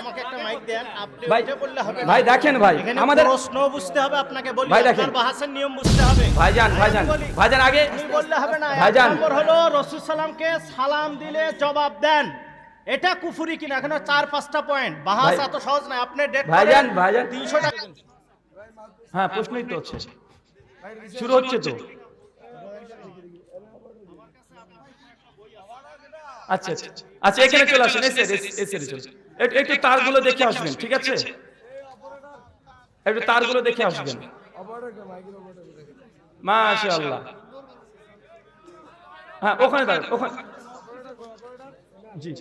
আমাকে একটা মাইক দেন। আপনি ভাই বললে হবে ভাই দেখেন ভাই আমাদের প্রশ্ন বুঝতে হবে আপনাকে বলি। ভাই দেখেন। বাহাসের নিয়ম বুঝতে হবে। ভাইজান ভাইজান ভাইজান আগে বললে হবে না। ভাইজান। নম্বর হলো রসুল সালামকে সালাম দিলে জবাব দেন। এটা কুফুরি কিনা? এখানে চার পাঁচটা পয়েন্ট বাহাস এত সহজ না আপনি ডেট ভাইজান, ভাইজান। তিনশো টাকা হ্যাঁ প্রশ্নই তো হচ্ছে। শুরু হচ্ছে তো। আচ্ছা আচ্ছা আচ্ছা। এখানে চলে আসেন। এসে এসে- চলে। একটু- তারগুলো দেখে আসবেন ঠিক আছে? একটু তারগুলো দেখে আসবেন। মাশাআল্লাহ। হ্যাঁ ওখানে দাঁড়ান ওখানে জি।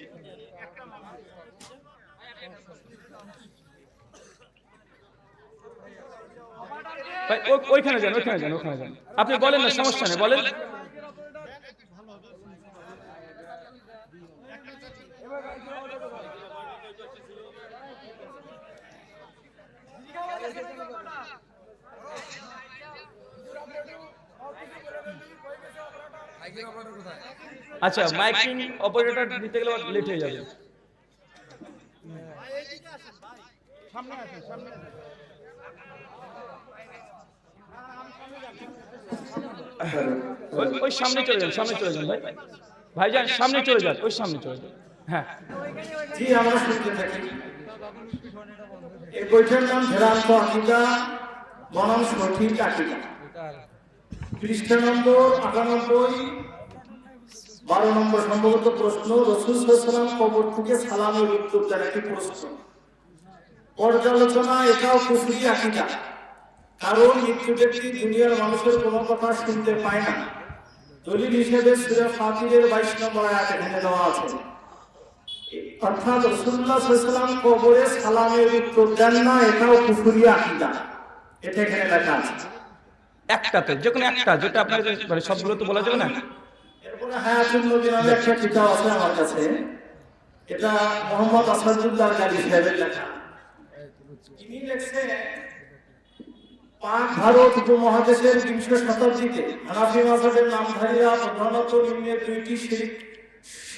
ওইখানে যান ওইখানে যান ওখানে যান। আপনি বলেন না সমস্যা নেই বলেন। আচ্ছা মাইকিং অপারেটর নিতে গেলে লেট হয়ে যাবে। ওই- ওই সামনে চলে যান, সামনে চলে যান ভাই। ভাইজান, সামনে চলে যান, ওই সামনে চলে যান। হ্যাঁ। আমরা এই বইটার নাম আকিদা বনাম সঠিক নম্বর আটানব্বই, বারো নম্বর সম্ভবত প্রশ্ন, রসুল সালাম কবর থেকে সালামের উত্তর তার একটি প্রশ্ন। পর্যালোচনা, এটাও কুফরি আকিদা। কারণ মৃত্যু ব্যক্তি দুনিয়ার মানুষের কোনো কথা শুনতে পায় না। দলিল হিসেবে সুরা ফাতিরের বাইশ নম্বর আয়াত এখানে দেওয়া আছে। অর্থাৎ রসুল্লাহ সাল্লাম কবরে সালামের উত্তর দেন না এটাও কুফুরি আকিদা। এটা এখানে লেখা আছে। একটাতে যে কোনো একটা যেটা আপনার মানে সবগুলো তো বলা যাবে না? এরপরে হায়াতুল নবী নামে একটা কিতাব আছে আমার কাছে। এটা মোহাম্মদ আসাদুল্লাহ গালি সাহেবের লেখা। তিনি লেখছেন পাক ভারত উপমহাদেশের বিংশ শতাব্দীতে হানাফি মাযহাবের নামধারীরা প্রধানত নিম্নের দুইটি শিরক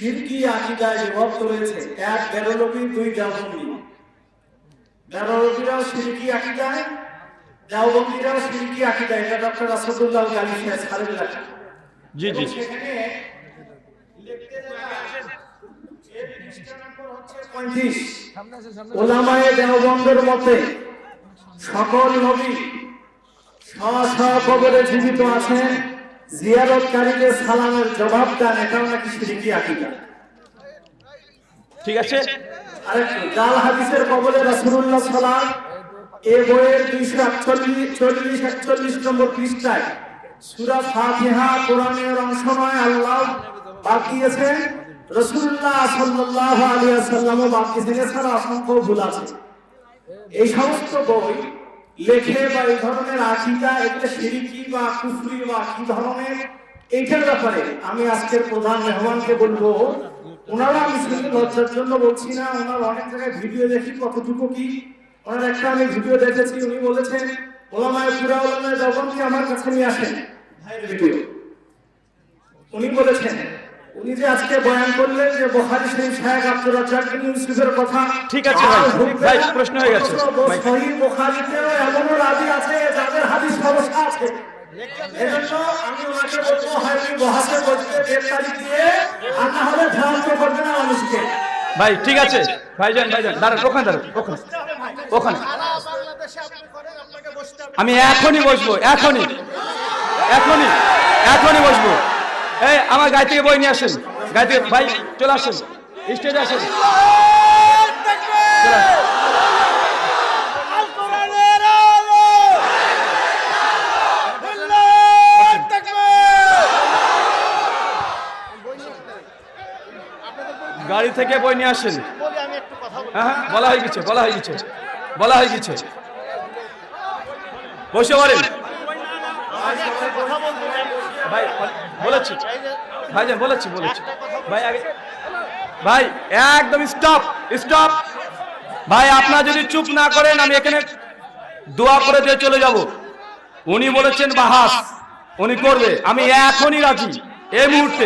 শিরকি আকিদায় বিভক্ত রয়েছে। এক বেরলবি দুই দেওবন্দি বেরলবিরাও শিরকি আকিদায় দেওবন্দিরাও শিরকি আকিদায়। এটা ডক্টর আসাদুল্লাহ গালি সাহেব সারের লেখা জি জি। সেখানে লিখতে দেওয়া এর পৃষ্ঠা নম্বর হচ্ছে 35 ওলামায়ে দেওবন্দের মতে সকল নবী স্ব স্ব কবরে জীবিত আছেন। জিয়ারতকারীকে সালামের জবাব দেন এটাও নাকি শিরকি আকিদা। ঠিক আছে? আরেকটু জাল হাদিসের কবলে রাসূলুল্লাহ সাল্লাম এ বইয়ের দুইশো একচল্লিশ চল্লিশ একচল্লিশ নম্বর পৃষ্ঠায় সূরা ফাতিহা কোরআনের অংশ নয় আল্লাহ বাদ দিয়েছেন। রাসূলুল্লাহ সাল্লাল্লাহু আলাইহি ওয়াসাল্লামও বাদ দিয়েছেন। এছাড়া অসংখ্য ভুল আছে। এই সমস্ত বই লেখে বা এই ধরনের আকিদা এগুলো শিরিকি বা কুফরি বা কি ধরনের এইটার ব্যাপারে আমি আজকের প্রধান মেহমানকে বলব। ওনারা শুধু লজ্জার জন্য বলছি না, ওনার অনেক জায়গায় ভিডিও দেখি, কতটুকু কি? ওনার একটা আমি ভিডিও দেখেছি, উনি বলেছেন, ওলামায় পুরা ওলামায় জগনকে আমার কাছে নিয়ে আসেন ভিডিও। উনি বলেছেন উনি যে আজকে বয়ান করলেন যে বখারি শরীফ রাজ্জাক বিন ইউসুফের কথা ঠিক আছে ভাই। ভাই, প্রশ্ন হয়ে গেছে। ভাই। সহিহ বুখারীতেও এমনও রাজি আছে যাদের হাদিস সমস্যা আছে এজন্য আমি ওনাকে বলব হয় উনি বহাসে বসতে দেড় তারিখ দিয়ে আর না হলে ভ্রান্ত করবে না মানুষকে ভাই ঠিক আছে ভাইজান ভাইজান দাঁড়ান ওখানে দাঁড়ান ওখানে ওখানে আমি এখনই বসবো এখনই এখনই এখনই বসবো আমার গায়ে থেকে বই নিয়ে আসেন। গায়ে থেকে ভাই, চলে আসেন। স্টেজে আসেন। গাড়ি থেকে বই নিয়ে আসেন। হ্যাঁ হ্যাঁ বলা হয়ে গেছে, বলা হয়ে গেছে, বলা হয়ে গেছে। বসে পারেন আগে একটা কথা বলব ভাই বলেছি। ভাইজান, বলেছি বলেছি। ভাই, আগে ভাই, একদম স্টপ স্টপ ভাই, আপনারা যদি চুপ না করেন, আমি এখানে দোয়া করে দিয়ে চলে যাব। উনি বলেছেন বাহাস। উনি করবে। আমি এখনই রাজি, এই মুহূর্তে।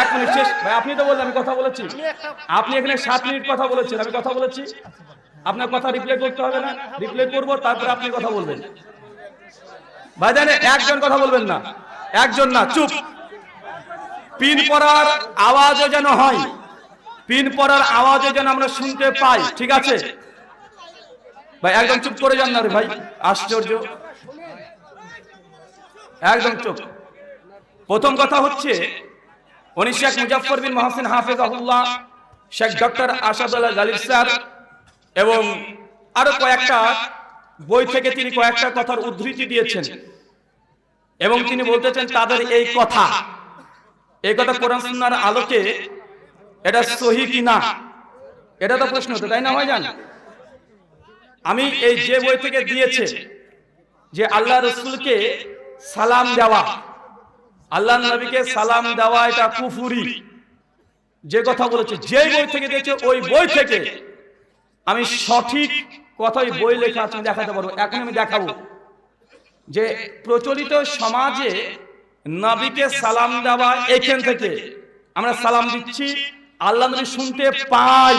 এক মিনিট, শেষ। ভাই, আপনি তো বললেন, আমি কথা বলেছি। আপনি এখানে সাত মিনিট কথা বলেছেন, আমি কথা বলেছি। আপনার কথা রিপ্লাই করতে হবে না। রিপ্লাই করব, তারপরে আপনি কথা বলবেন। ভাই জানে একজন কথা বলবেন না। একজন না, চুপ। পিন পড়ার আওয়াজও যেন হয়, পিন পড়ার আওয়াজও যেন আমরা শুনতে পাই, ঠিক আছে? ভাই, একদম চুপ করে যান না রে ভাই, আশ্চর্য। একদম চুপ। প্রথম কথা হচ্ছে, উনি শেখ মুজাফর বিন মহাসিন হাফেজাহুল্লাহ, শেখ ডক্টর আসাদুল্লাহ গালিব স্যার, এবং আরও কয়েকটা বই থেকে তিনি কয়েকটা কথার উদ্ধৃতি দিয়েছেন। এবং তিনি বলতেছেন তাদের এই কথা। এই কথা কোরআন সুন্নাহর আলোকে এটা সহি কি না এটা তো প্রশ্ন তো তাই না হয় জান আমি এই যে বই থেকে দিয়েছে যে আল্লাহ রসুলকে সালাম দেওয়া। আল্লাহ নবীকে সালাম দেওয়া এটা কুফুরি। যে কথা বলেছে যে বই থেকে দিয়েছে ওই বই থেকে। আমি সঠিক কথাই বই লেখা আছে দেখাতে পারব। এখন আমি দেখাবো। যে প্রচলিত সমাজে নবীকে সালাম দেওয়া এখান থেকে আমরা সালাম দিচ্ছি, আল্লাহ নবী শুনতে পাই।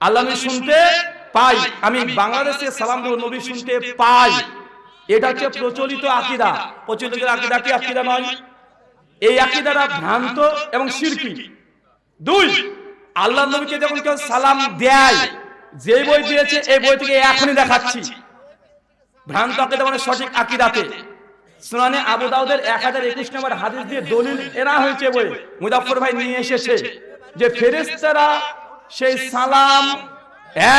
আল্লাহ নবী শুনতে পাই। আমি বাংলাদেশে সালাম দেবো, নবী শুনতে পাই। এটা হচ্ছে প্রচলিত আকিদা। প্রচলিত আকিদা কি? আকিদা নয়। এই আকিদারা ভ্রান্ত এবং শিরকি দুই, আল্লাহ নবীকে যখন কেউ সালাম দেয় যে বই দিয়েছে, এই বই থেকে এখনই দেখাচ্ছি। ভ্রান্ত আকিদা মানে সঠিক আকিদাতে। সুনানে আবু দাউদের এক হাজার একুশ নম্বর হাদিস দিয়ে দলিল এরা হয়েছে বই মুজাফর ভাই নিয়ে এসেছে যে ফেরেস্তারা সেই সালাম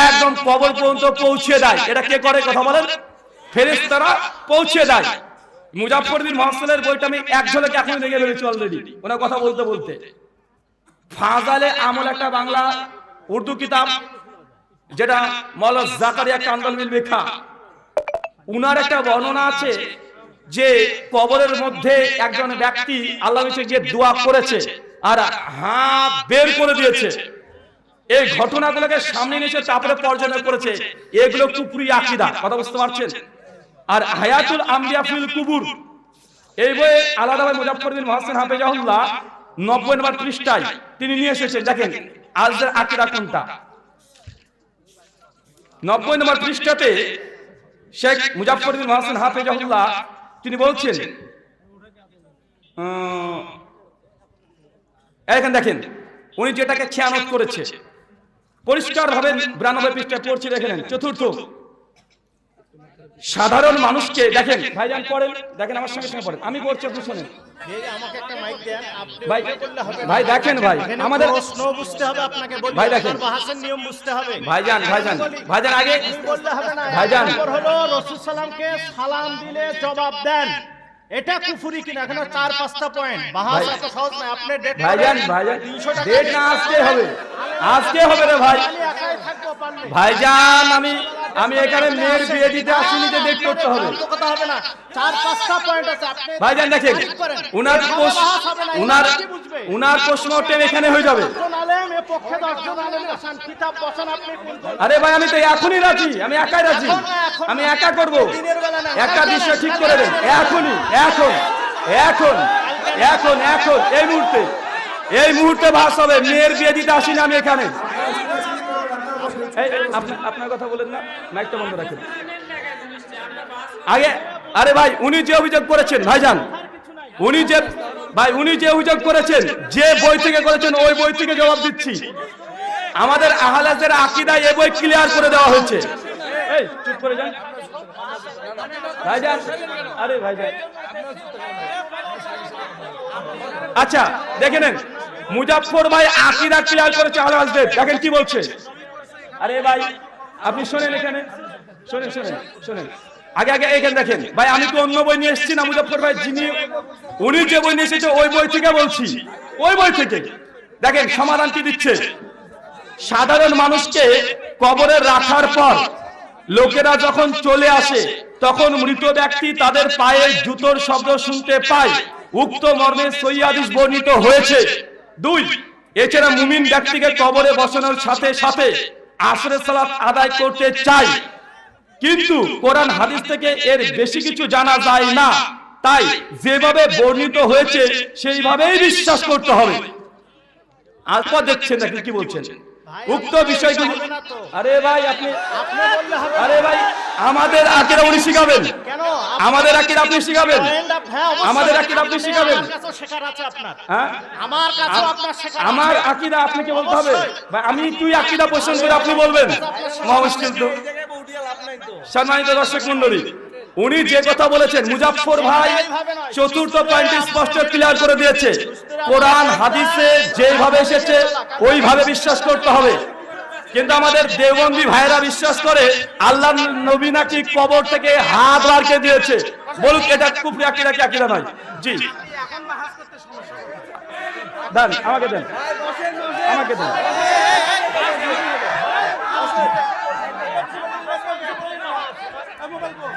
একদম কবর পর্যন্ত পৌঁছে দেয়। এটা কে করে কথা বলেন? ফেরেস্তারা পৌঁছে দেয়। মুজাফর বিন মহসেনের বইটা আমি এক ঝলকে এখন দেখে ফেলেছি অলরেডি ওনার কথা বলতে বলতে। ফাজালে আমল একটা বাংলা উর্দু কিতাব, যেটা মল জাকারিয়া কান্দল মিল লেখা উনার একটা বর্ণনা আছে যে কবরের মধ্যে একজন ব্যক্তি আল্লাহ গিয়ে দোয়া করেছে আর হাত বের করে দিয়েছে। এই ঘটনাগুলোকে সামনে নিয়েছে তারপরে পর্যালোচনা করেছে। এগুলো কুপুরি আকিদা, কথা বুঝতে পারছেন? আর হায়াতুল আম্বিয়া কুবুর, এই বইয়ে আলাদাভাবে মুজাফর বিন মহাসিন হাফেজাহুল্লাহ নব্বই নম্বর পৃষ্ঠায় তিনি নিয়ে এসেছেন, দেখেন, আজদের আকিদা কোনটা? নব্বই নম্বর পৃষ্ঠাতে শেখ মুজাফর বিন মহাসিন হাফেজাহুল্লাহ তিনি বলছেন এখানে দেখেন, উনি যেটাকে খেয়ানত করেছে পরিষ্কার ভাবে বিরানব্বই পৃষ্ঠায় পড়ছি দেখেন চতুর্থ। সাধারণ মানুষকে দেখেন ভাইজান পড়েন দেখেন আমার সঙ্গে সঙ্গে পড়েন। আমি পড়ছি আপনি শোনেন। এই যে আমাকে একটা মাইক দেন আপনি ভাই, দেখেন ভাই, আমাদের- প্রশ্ন বুঝতে হবে আপনাকে ভাই দেখেন। বাহাসের নিয়ম বুঝতে হবে। ভাইজান ভাইজান ভাইজান আগে বললে হবে না। ভাইজান। হলো রসুল সালামকে সালাম দিলে জবাব দেন। এটা কুফুরি কিনা? এখানে চার পাঁচটা পয়েন্ট বাহাস এত সহজ নয় আপনি ডেট ভাইজান ভাইজান ডেট না আজকে হবে। আজকে হবে রে ভাই। ভাইজান আমি আমি এখানে মেয়ের বিয়ে দিতে আসিনি যে ডেট করতে হবে। কথা হবে না। চার পাঁচটা পয়েন্ট আছে। আপনি ভাইজান দেখেন। উনার উনার? উনার প্রশ্ন টেন এখানে হয়ে যাবে। আলেম এ পক্ষে দশজন আলেম বসান। কিতাব বসান আপনি কোন কোন আরে ভাই আমি তো এখনই রাজি। আমি একাই রাজি। না, আমি একা করব। একটা বিষয় ঠিক করে দেন। না। এখনই। এখন এখন এখন এখন, এই মুহূর্তে এই মুহূর্তে ভাস হবে। মেয়ের বিয়ে দিতে আসিনি আমি এখানে। আপনার কথা বলেন না, মাইকটা বন্ধ রাখেন। আগে, আরে ভাই, উনি যে অভিযোগ করেছেন, ভাইজান, উনি যে, ভাই, উনি যে অভিযোগ করেছেন, যে বই থেকে করেছেন, ওই বই থেকে জবাব দিচ্ছি। আমাদের আহলাদের আকিদা এ বই ক্লিয়ার করে দেওয়া হয়েছে। এই, চুপ করে যান। আচ্ছা দেখে নেন মুজাফর ভাই আকিদা ক্লিয়ার করেছে আহলাদের দেখেন কি বলছে। আরে ভাই, আপনি শোনেন এখানে। শোনেন শোনেন শোনেন। আগে আগে এখানে দেখেন। ভাই, আমি তো অন্য বই নিয়ে এসেছি না মুজফর ভাই? যিনি, উনি যে বই নিয়ে এসেছে, ওই বই থেকে বলছি। ওই বই থেকে। দেখেন, সমাধান কি দিচ্ছে? সাধারণ মানুষকে কবরে রাখার পর লোকেরা যখন চলে আসে, তখন মৃত ব্যক্তি তাদের পায়ে জুতোর শব্দ শুনতে পায়। উক্ত মর্মে সৈয়াদিস বর্ণিত হয়েছে। দুই, এছাড়া মুমিন ব্যক্তিকে কবরে বসানোর সাথে সাথে আসরে সালাত আদায় করতে চাই কিন্তু কোরআন হাদিস থেকে এর বেশি কিছু জানা যায় না। তাই যেভাবে বর্ণিত হয়েছে, সেইভাবেই বিশ্বাস করতে হবে। আলপা দেখছেন কি বলছেন? উক্ত বিষয়গুলো আরে ভাই আপনি আপনি বললে হবে আরে ভাই আমাদের আকিরা উনি শিখাবেন। কেন? আমাদের আকিরা আপনি শিখাবেন। হ্যাঁ। আমাদের আকিরা আপনি শিখাবেন। আমার কাছেও শেখার আছে আপনার। হ্যাঁ? আমার কাছেও আপনার শেখার আছে। আমার আকিদা আপনাকে বলতে হবে। ভাই, আমি তুই আকিদা পোষণ করে আপনি বলবেন। মহা মুশকিল তো। সম্মানিত দর্শক মন্ডলী উনি যে কথা বলেছেন মুজাফর ভাই চতুর্থ পয়েন্টে স্পষ্ট ক্লিয়ার করে দিয়েছে। কোরআন, হাদিসে যেভাবে এসেছে, ওইভাবে বিশ্বাস করতে হবে। কিন্তু আমাদের দেওবন্দি ভাইরা বিশ্বাস করে, আল্লাহ নবী নাকি কবর থেকে হাত বারকে দিয়েছে। বলুক, এটা কুপরি আকিরা কি আকিরা নয়? জি। দেন, আমাকে দেন। আমাকে দেন।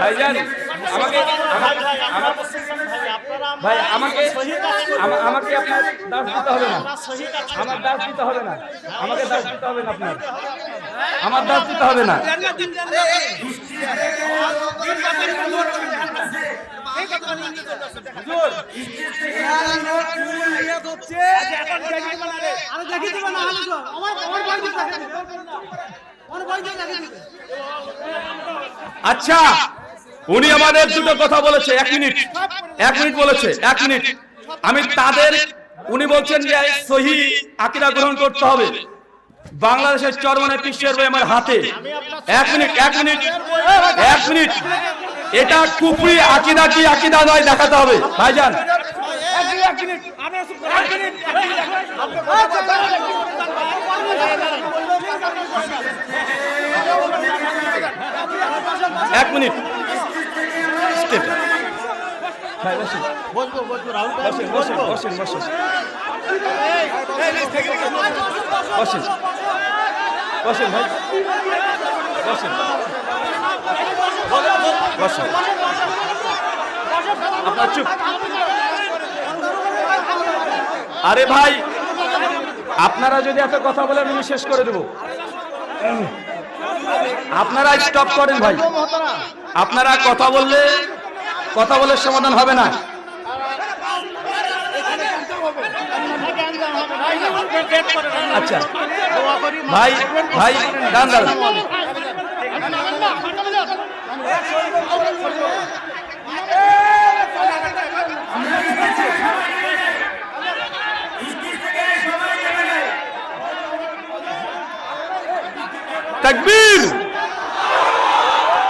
ভাইজান আমাকে ভাই, আমাকে আমাকে আপনার দাস দিতে হবে না। আমার দাস দিতে হবে না আমাকে দাস দিতে হবে না আপনার আমার দাস দিতে হবে না আচ্ছা উনি আমাদের দুটো কথা বলেছে, এক মিনিট এক মিনিট বলেছে, এক মিনিট। আমি তাদের, উনি বলছেন যে সহি আকিরা গ্রহণ করতে হবে। বাংলাদেশের চরমনে বই আমার হাতে। এক মিনিট এক মিনিট এক মিনিট। এটা কুপরি আকিদা কি আকিদা নয় দেখাতে হবে। ভাইজান। এক মিনিট। বসেন ভাই, আরে ভাই, আপনারা যদি এত কথা বলেন, আমি শেষ করে দেব। আপনারা স্টপ করেন ভাই। আপনারা কথা বললে, কথা বলে সমাধান হবে না। আচ্ছা। ভাই ভাই দান দান তাকবীর!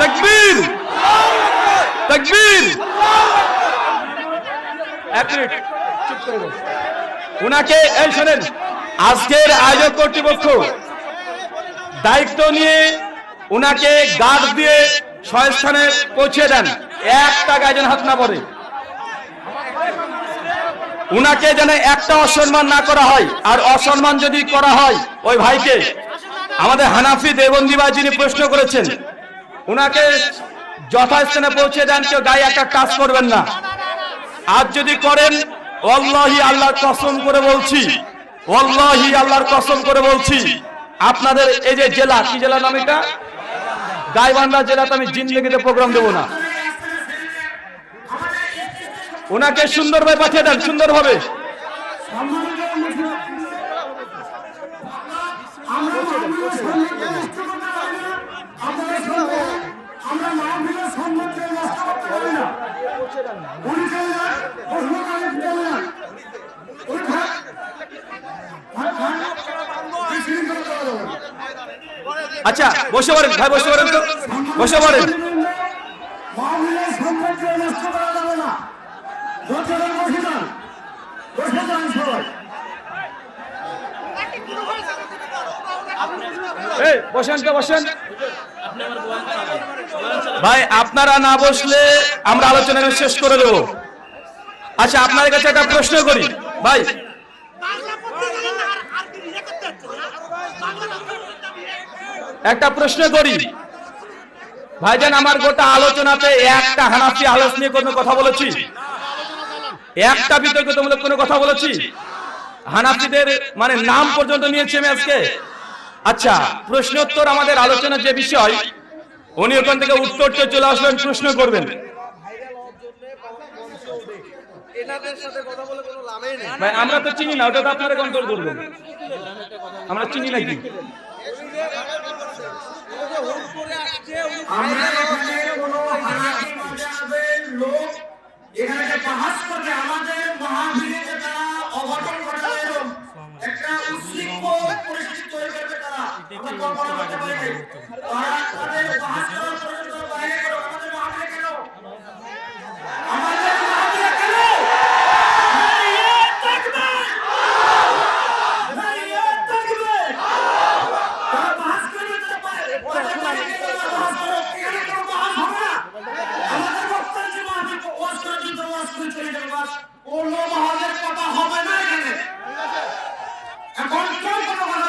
তাকবীর! তাকবীর। উনাকে এই শোনেন আজকের আয়োজক কর্তৃপক্ষ দায়িত্ব নিয়ে উনাকে গার্ড দিয়ে স্থানে পৌঁছে দেন। এক টাকায় যেন হাত না পড়ে। উনাকে যেন একটা অসম্মান না করা হয়, আর অসম্মান যদি করা হয়, ওই ভাইকে আমাদের হানাফি দেবন্দি ভাই যিনি প্রশ্ন করেছেন, উনাকে যথাস্থানে পৌঁছে দেন, কেউ গায়ে একটা টাচ করবেন না। আর যদি করেন অল্লাহি আল্লাহর কসম করে বলছি অল্লাহি আল্লাহর কসম করে বলছি, আপনাদের এই যে জেলা, কি জেলা নাম এটা? গাইবান্ধা জেলাতে আমি জিন্দগিতে প্রোগ্রাম দেবো না। ওনাকে সুন্দরভাবে পাঠিয়ে দেন সুন্দরভাবে আমরা মাহফিলের সম্মানকে নষ্ট করতে পারি না উনি চলে যান প্রশ্ন করে চলে যান উনি থাক থাক, থাক। বিশৃঙ্খলা করা যাবে না। আচ্ছা বসে পড়েন ভাই বসে পড়েন তো। বসে পড়েন। তো বসেন। ভাই আপনারা না বসলে আমরা আলোচনা শেষ করে দেবো। আচ্ছা আপনার কাছে একটা প্রশ্ন করি। ভাই একটা প্রশ্ন করি। ভাইজান আমার গোটা আলোচনাতে একটা হানাফি আলোচ নিয়ে কোনো কথা বলেছি? একটা বিতর্কতামূলক কোনো কথা বলেছি? হানাফিদের মানে নাম পর্যন্ত নিয়েছি আমি আজকে। আচ্ছা প্রশ্নোত্তর আমাদের আলোচনার যে বিষয় উনি ওখান থেকে উত্তরটা চলে আসবেন প্রশ্ন করবেন। আমরা তো চিনি না ওটা তো আপনারা কন্ট্রোল করবেন। আমরা চিনি নাকি আমরা এখানে কোনো হানাফি মাযহাবের লোক, এখানে যে বাহাস করবে, আমাদের মাহফিলে যে তারা অঘটন ঘটাবে একটা উশৃঙ্খল পরিস্থিতি তৈরি করবে তারা, আমরা কল্পনা করতে পারি তারা তাদের বাহাস করার পর্যন্ত বাইরে করো আমাদের মাহফিলে কেন আমাদের মাহফিলে কেন নারিয়ে থাকবে নারিয়ে থাকবে তারা বাহাস করবে তারা পারে তারা বাহাস করবে এখানে কোনো বাহাস হবে না আমাদের বক্তার যে মাহফিল ওয়াজ করার জন্য ওয়াজ করে চলে যাবে বাস কোনো মহলের কথা হবে না এখানে এখন কেউ কোনো কথা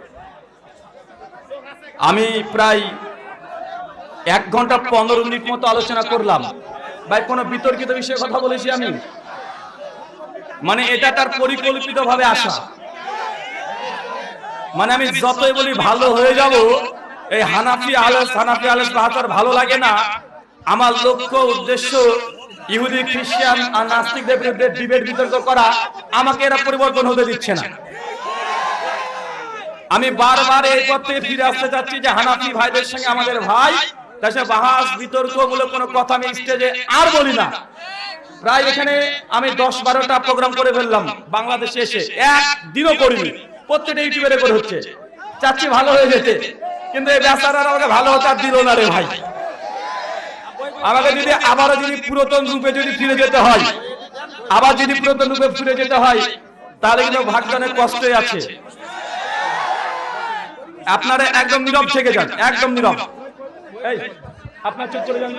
আমি প্রায় এক ঘণ্টা পনেরো মিনিট মতো আলোচনা করলাম। ভাই, কোনো বিতর্কিত বিষয়ে কথা বলেছি আমি? মানে এটা তার পরিকল্পিত ভাবে আসা। মানে আমি যতই বলি ভালো হয়ে যাব, এই হানাফি আলেস হানাফি আলেস বাহাতার ভালো লাগে না। আমার লক্ষ্য, উদ্দেশ্য, ইহুদি, খ্রিস্টান আর নাস্তিকদের বিরুদ্ধে ডিবেট বিতর্ক করা, আমাকে এরা পরিবর্তন হতে দিচ্ছে না। আমি বারবার এই পথ ফিরে আসতে চাচ্ছি যে হানাফি ভাইদের সঙ্গে আমাদের ভাই সাথে বাহাস, বিতর্কমূলক কোনো কথা আমি স্টেজে আর বলি না। প্রায় এখানে আমি দশ বারোটা প্রোগ্রাম করে ফেললাম, বাংলাদেশে এসে। একদিনও করিনি, প্রত্যেকটা ইউটিউবে রেকর্ড হচ্ছে। চাচ্ছি ভালো হয়ে যেতে, কিন্তু এই বেচারা আমাকে ভালো হতে আর দিল না রে ভাই। আমাকে যদি আবারও যদি পুরাতন রূপে যদি ফিরে যেতে হয়, আবার যদি পুরাতন রূপে ফিরে যেতে হয়, তাহলে কিন্তু ভাগ্যনের কষ্টই আছে। আপনারা একদম নীরব থেকে যান একদম নীরব আপনার চোখ চলে যান।